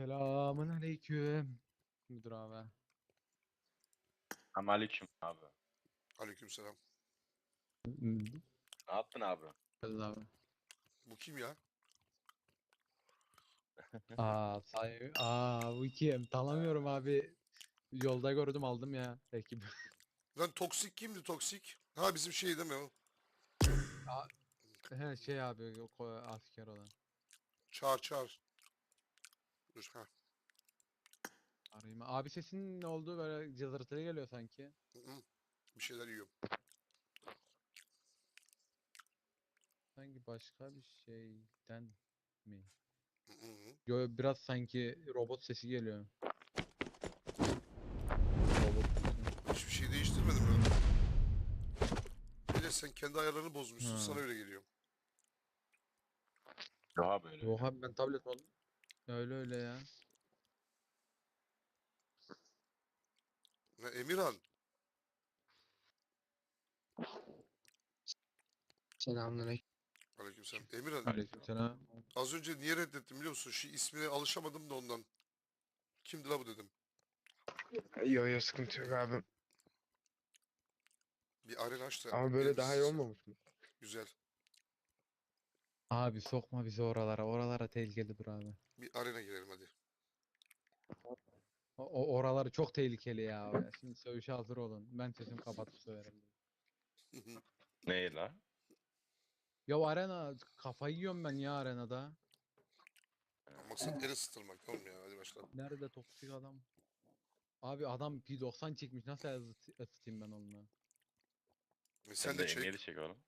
Selamun aleyküm. Müdür abi. Aleyküm abi. Aleykümselam. Ne yaptın abi? abi. Bu kim ya? Aa, say Aa, bu kim? Tanımıyorum abi. Yolda gördüm aldım ya ekip. Lan toksik kimdi toksik? Ha bizim şey değil mi o? He şey abi o ko- asker olan. Çağır çağır. Dur ha. Arayayım. Abi sesin ne oldu böyle cızırtılı geliyor sanki. Hı hı. Bir şeyler yiyorum. Sanki başka bir şeyden mi? Hı hı. Yo biraz sanki robot sesi geliyor. Robot sesi. Hiçbir şey değiştirmedim ben. Bir de sen kendi ayarlarını bozmuşsun. Ha. Sana öyle geliyor. Yok abi öyle. Yok abi ben tablet oldum. Öyle öyle ya. Ne Emirhan? Selamünaleyküm. Aleykümselam. Emirhan Aleykümselam. az önce niye reddettim biliyor musun? Şu ismine alışamadım da ondan. Kimdi la bu dedim. Yo yo sıkıntı yok abi. Bir arena aç da. Ama böyle daha iyi olmamış mı? Güzel. Abi sokma bizi oralara. Oralara tehlikeli dur abi. Bir arena girelim hadi. O, o- oraları çok tehlikeli ya. Şimdi sövüşe hazır olun. Ben sesimi kapatıp söverim. Ne la? Ya arena kafayı yiyorum ben ya arenada. Maksat el ısıtılmak mı ya? Hadi başla. Nerede toksik adam? Abi adam P90 çekmiş. Nasıl ısıt- ısıtayım ben onunla? E sen de çek. Emniyeti çek oğlum.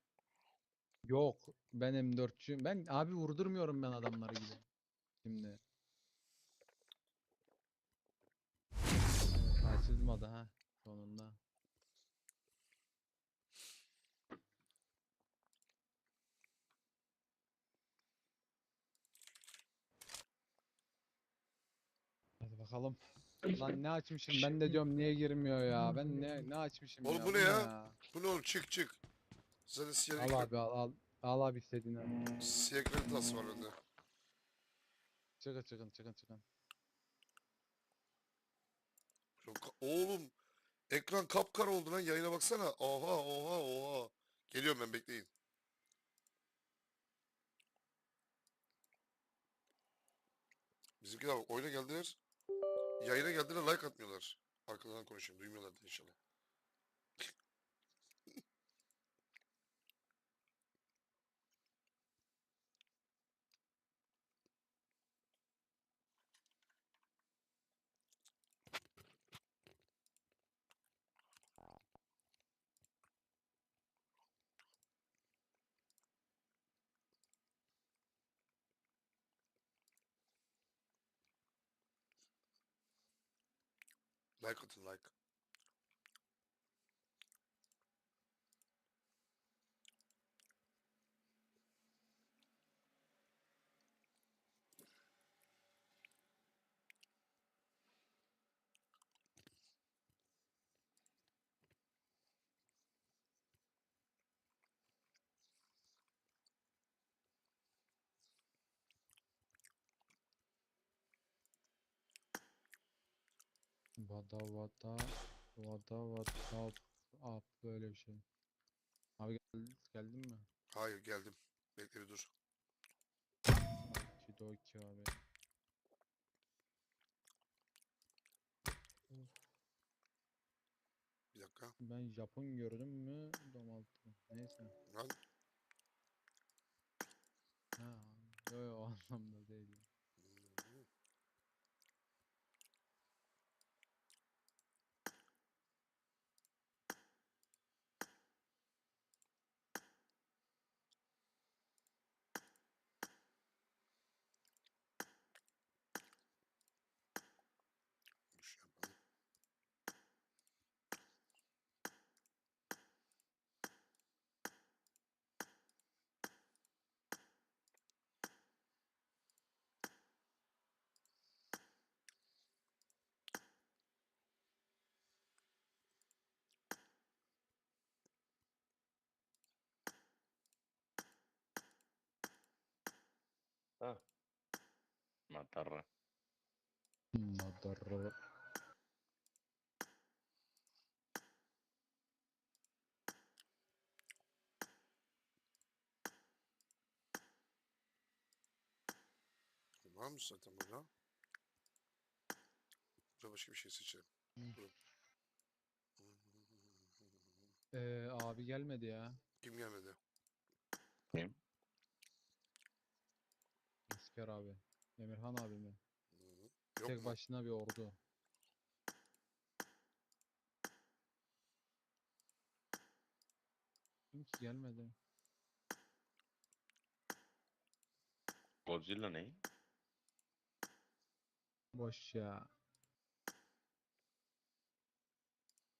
Yok. Ben M4'çüyüm. Ben abi vurdurmuyorum ben adamları gibi. Şimdi. Açılmadı ha. Sonunda. Hadi bakalım. Lan ne açmışım ben de diyorum niye girmiyor ya. Ben ne ne açmışım Oğlum ya. bu ne ya? Bu ne oğlum çık çık. Zaten siyah Al abi al al. Al abi istediğini. al. siyah ekran klası var bende. Çıkın çıkın çıkın çıkın. Ka- Oğlum ekran kapkara oldu lan yayına baksana. Oha oha oha. Geliyorum ben bekleyin. Bizimkiler bak, oyuna geldiler. Yayına geldiler like atmıyorlar. Arkadan konuşayım duymuyorlar da inşallah. Like atın like. Vada vada vada vada up böyle bir şey. Abi gel, geldin mi? Hayır geldim. Bekle bir dur. Kidoki abi. Bir dakika. Ben Japon gördüm mü domalttı. Neyse. Lan Ha, yo yo o anlamda değil. bir şey yapalım. Matarra. Mother. Var mı zaten burada? Burada başka bir şey seçelim. Dur. Ee, abi gelmedi ya. Kim gelmedi? Kim? Asker abi. Emirhan abi mi? Hı. Yok Tek mu? başına bir ordu. Kim ki gelmedi? Godzilla ne? Boş ya.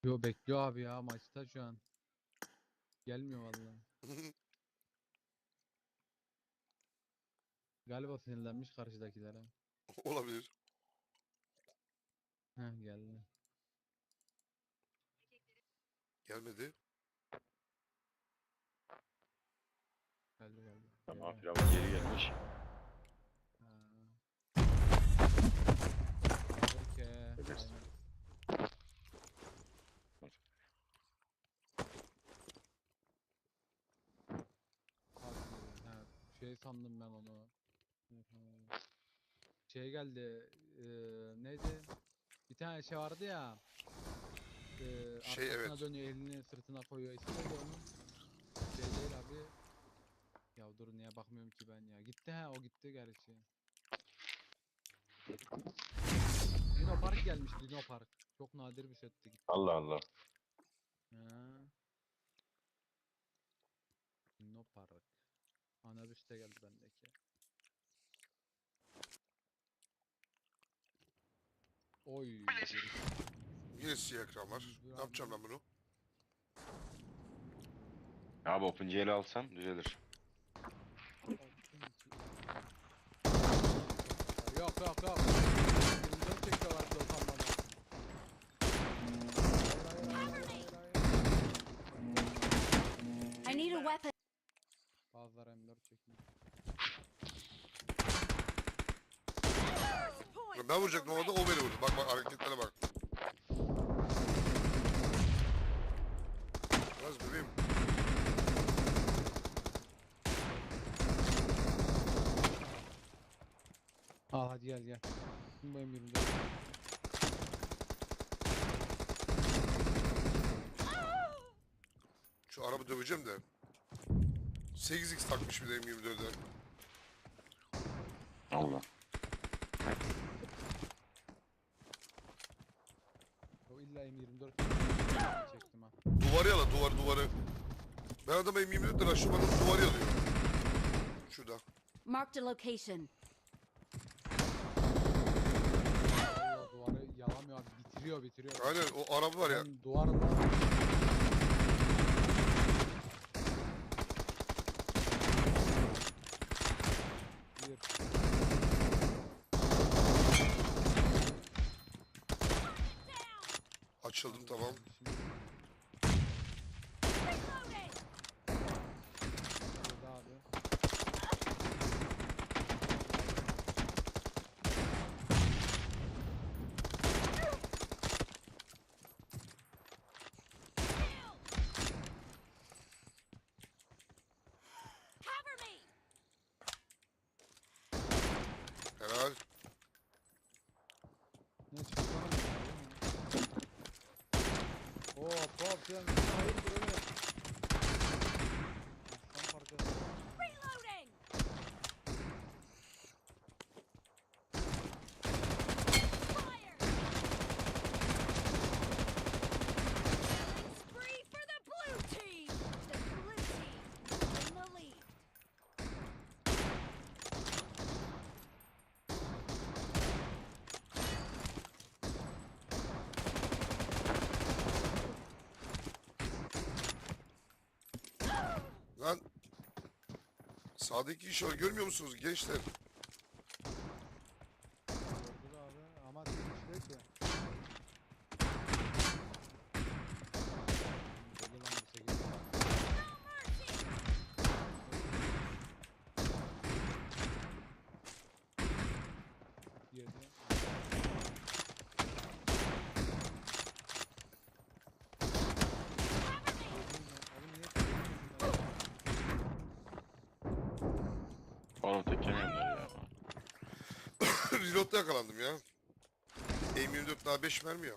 Yo bekliyor abi ya maçta şu an. Gelmiyor vallahi. Galiba sinirlenmiş karşıdakilere. Olabilir. Heh geldi. Gelmedi. Geldi geldi. Tamam firavun geri gelmiş. Ha. Bilirsin. ha, şey sandım ben onu. Şey geldi. eee, neydi? Bir tane şey vardı ya. eee, Şey, arkasına evet. dönüyor, elini sırtına koyuyor. İsmi neydi onun? Şey değil abi. Ya dur niye bakmıyorum ki ben ya. Gitti ha o gitti gerçi. Dino Park gelmiş Dino Park. Çok nadir bir setti gitti. Allah Allah. Ha. Dino Park. Anabüs de geldi bendeki. Oy. Yine siyah ekran var. Ne yapacağım ben bunu? Abi OpenGL alsan düzelir. Yok yok yok. Ben vuracaktım orada o beni vurdu. Bak bak hareketlere bak. Biraz bebeğim. Al hadi gel gel. Şimdi bu M24. Şu araba döveceğim de. 8x takmış bir de M24'e. Allah. O illa M24 çektim ha. Duvarı yala duvar duvarı. Ben adama M24 de aşamadım duvarı yalıyor. Şurada. Marked a location. Duvarı yalamıyor abi bitiriyor bitiriyor. Aynen o araba var ya. Ben duvarda bir Açıldım tamam. Şimdi Hayır. Sağdaki var görmüyor musunuz gençler? Gördü abi ama tek kişi değil ki. Deli lan bu sekiz. No mercy. Yedi. Reload'da yakalandım ya. M24 daha 5 mermi ya.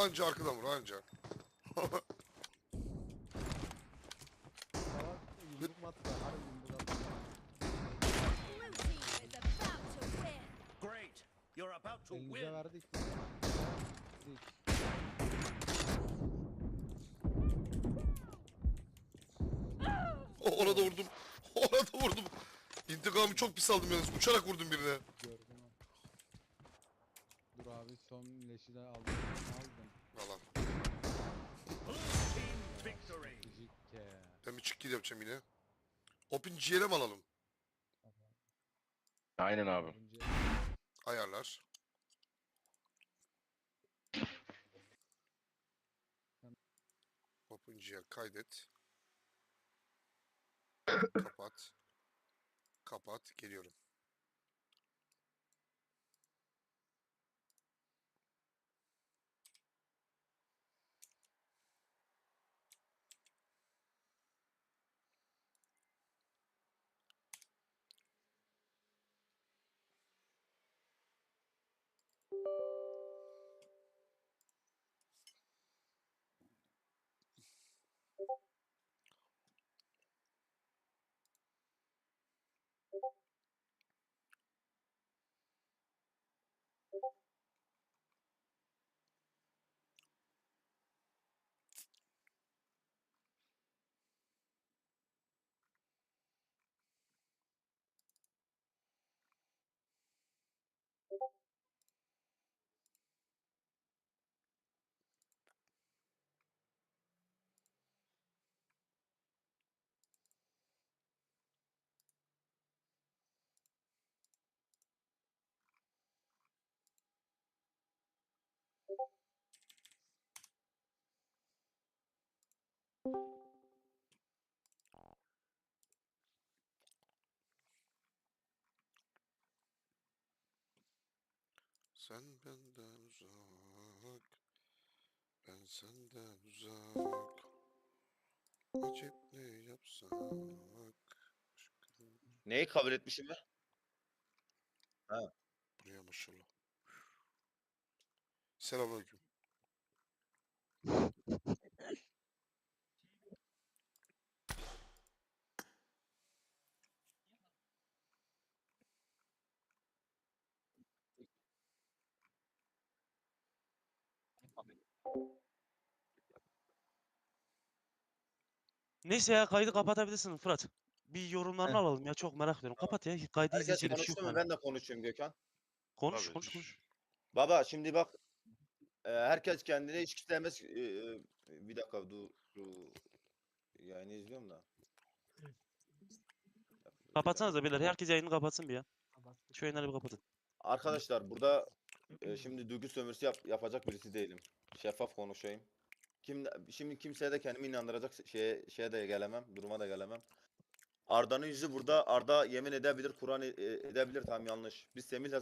Anca arkadan vur anca. Yumruk mu attı? Harbi yumruk attı. Blue team is about to win! Great. You're about to Elinize win. verdik. Verdik. Oh, ona da vurdum. Ona da vurdum. İntikamı çok pis aldım yalnız. Uçarak vurdum birine. Gördüm ha. Dur abi son leşi de aldım. Aldım. Cikke. Ben bir çık yapacağım yine. Open GL'e mi alalım? Aynen abi. Ayarlar. OpenGL kaydet. Kapat. Kapat. Geliyorum. Sen benden uzak, ben senden uzak. Acep ne yapsak? Neyi kabul etmişim ben? Buraya maşallah. Selamünaleyküm. Neyse ya kaydı kapatabilirsin Fırat. Bir yorumlarını alalım ya çok merak ediyorum. Kapat ya kaydı Herkes izleyecek bir şey konuştu yok mu? yani. Ben de konuşayım Gökhan. Konuş Tabii, konuş düş. konuş. Baba şimdi bak. e, herkes kendine hiç istemez. e, e, bir dakika dur. dur. Yayını izliyorum da. Kapatsanız da beyler herkes yayını kapatsın bir ya. Şu yayınları bir kapatın. Arkadaşlar burada e, şimdi duygu sömürüsü yap- yapacak birisi değilim. Şeffaf konuşayım. Kim, şimdi kimseye de kendimi inandıracak şeye, şeye de gelemem, duruma da gelemem. Arda'nın yüzü burada. Arda yemin edebilir, Kur'an e- edebilir tam yanlış. Biz Semih'le